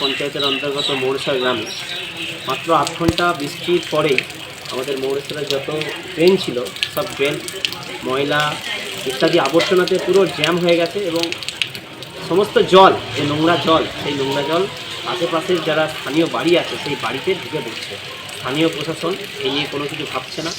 পঞ্চায়েতের অন্তর্গত মৌরসা গ্রামে মাত্র আট ঘণ্টা বৃষ্টির পরেই আমাদের মৌরসরের যত ড্রেন ছিল, সব ড্রেন, ময়লা ইত্যাদি আবর্জনাতে পুরো জ্যাম হয়ে গেছে এবং সমস্ত জল যে নোংরা জল, সেই নোংরা জল আশেপাশের যারা স্থানীয় বাড়ি আছে, সেই বাড়িতে ঢুকে পড়ছে। স্থানীয় প্রশাসন এই নিয়ে কোনো কিছু ভাবছে না।